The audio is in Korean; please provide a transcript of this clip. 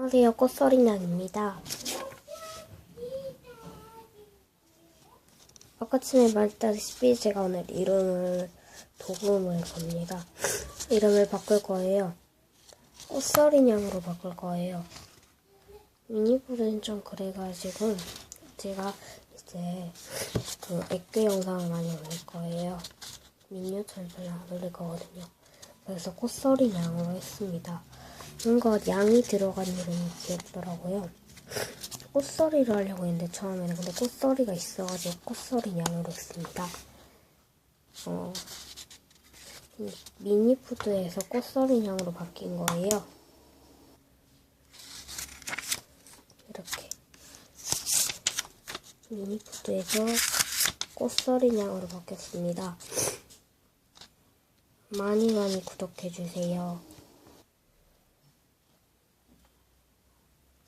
안녕하세요. 꽃서리냥입니다. 아까쯤에 말했다시피 제가 오늘 이름을 도금을 겁니다. 이름을 바꿀 거예요. 꽃서리냥으로 바꿀 거예요. 미니풀은 좀 그래가지고 제가 이제 그 액괴 영상을 많이 올릴 거예요. 미니어처를 별로 안 올릴 거거든요. 그래서 꽃서리냥으로 했습니다. 뭔가 양이 들어간 이름이 귀엽더라고요. 꽃서리를 하려고 했는데 처음에는 근데 꽃서리가 있어가지고 꽃서리 양으로 했습니다. 어, 이 미니푸드에서 꽃서리 양으로 바뀐 거예요. 이렇게 미니푸드에서 꽃서리 양으로 바뀌었습니다. 많이 많이 구독해주세요.